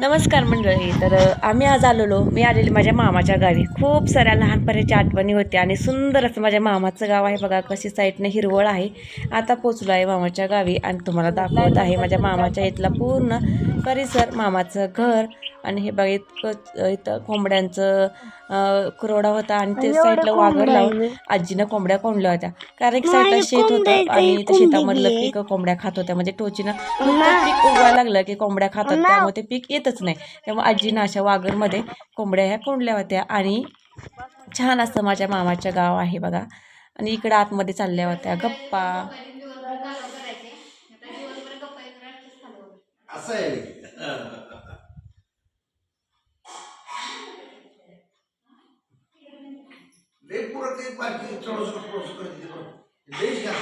नमस्कार मंडळी. तर आम्ही आज आलेलो. मी आलेली माझ्या मामाच्या गावी. खूप साऱ्या लहानपणीच्या आठवणी होत्या आणि सुंदर असं माझ्या मामाचं गाव आहे बघा. कशी साईडनं हिरवळ आहे. आता पोचलो आहे मामाच्या गावी आणि तुम्हाला दाखवत आहे माझ्या मामाच्या इथला पूर्ण परिसर मामाचं घर आणि हे बघा इतकं इथं कोंबड्यांचं कुरवडा होता आणि ते साईडला वाघर लावून आजीनं कोंबड्या कोंडल्या होत्या. कारण की साईडला शेत होतं आणि त्या शेतामधलं पीक कोंबड्या खात होत्या. म्हणजे टोचीनं पीक उगवायला लागलं की कोंबड्या खातात. त्यामुळे ते पीक येतच नाही. त्यामुळे आजीनं अशा वागरमध्ये कोंबड्या ह्या कोंडल्या होत्या. आणि छान असं माझ्या मामाचं गाव आहे बघा. आणि इकडं आतमध्ये चालल्या होत्या. गप्पा. असं आहे लय पुरं काही पार्टी करते बरं देश घ्या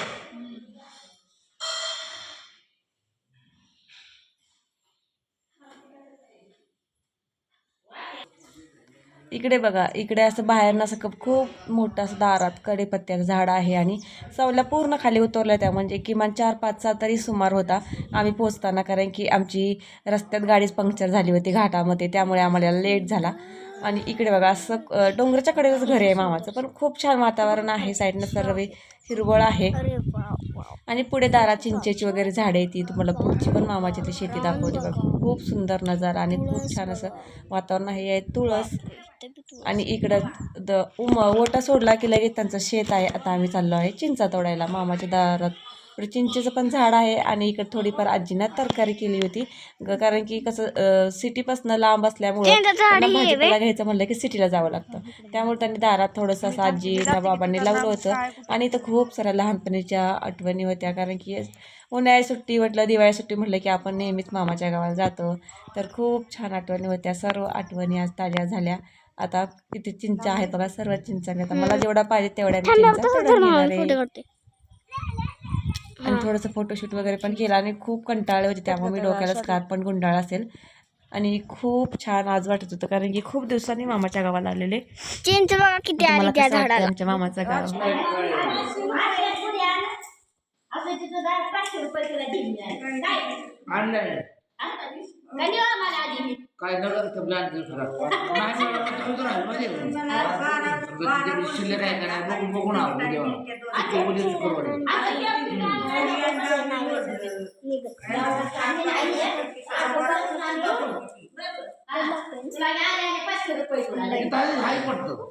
इकडे बघा इकडे असं बाहेरनं असं कप खूप मोठं असं दारात कडेपत्त्याचं झाड आहे आणि सावल्या पूर्ण खाली उतरल्या त्या. म्हणजे किमान चार पाच सहा तरी सुमार होता आम्ही पोचताना कारण की आमची रस्त्यात गाडीच पंक्चर झाली होती घाटामध्ये त्यामुळे आम्हाला लेट झाला. आणि इकडे बघा असं डोंगराच्या कडेच घर आहे मामाचं. पण खूप छान वातावरण आहे साईडनं सर्व हिरवळ आहे. आणि पुढे दारात चिंचेची वगैरे झाडे ती तुम्हाला पुढची पण मामाची ती शेती दाखवली बघा. खूप सुंदर नजारा आणि खूप छान असं वातावरण आहे. तुळस. आणि इकडं द उम ओटा सोडला की लगेच त्यांचं शेत आहे. आता आम्ही चाललो आहे चिंचा तोडायला मामाच्या दारात. पुढे चिंचेचं पण झाड आहे आणि इकडे थोडीफार आजीनं तरकारी केली होती. ग- कारण की कसं सिटीपासून लांब असल्यामुळं त्यांना भाजीपाला घ्यायचं म्हणलं की सिटीला जावं लागतं. त्यामुळे त्यांनी दारात थोडंसं असं आजीला बाबांनी लावलं होतं. आणि इथं खूप साऱ्या लहानपणीच्या आठवणी होत्या. कारण की उन्हाळी सुट्टी म्हटलं दिवाळी सुट्टी म्हटलं की आपण नेहमीच मामाच्या गावाला जातो. तर खूप छान आठवणी होत्या. सर्व आठवणी आज ताज्या झाल्या. आता किती चिंचा आहेत बघा सर्व चिंचा. आता मला जेवढा पाहिजे तेवढ्या मी चिंचा आहे. आणि थोडंसं फोटोशूट वगैरे पण केलं आणि खूप कंटाळले होते त्यामुळे मी डोक्याला स्कार्फ पण गुंडाळ असेल. आणि खूप छान आज वाटत होतं कारण की खूप दिवसांनी मामाच्या गावाला आलेले. चिंच बघा किती आली मला त्या कसं वाटतं झाडाला. आमच्या मामाचं गाव? आणलंय काय नगर तर प्लॅन केलं खरा नाही मिळालं तर राहिलं माहिती आहे. का? समजा तिथे शिल्लक आहे का नाही बघून बघून आलो तेव्हा ते उद्या शुक्रवारी तिथं आहे, हाय पडतं.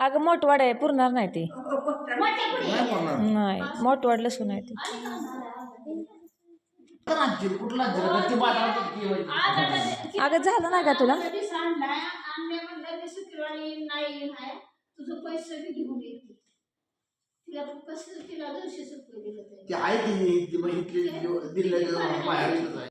अगं मोठवाड आहे पुरणार नाही ते. नाही पडणार नाही मोठवाड लसूण आहे ते. कुठला ते बाजारात किती? अगं झालं नाही का तुला? तुझं पैसे बी घेऊन येते. तिला कसं तिला दोनशे रुपये दिलं ते आहे की ती- ती मग इथली दिल्ली बाहेर आहे.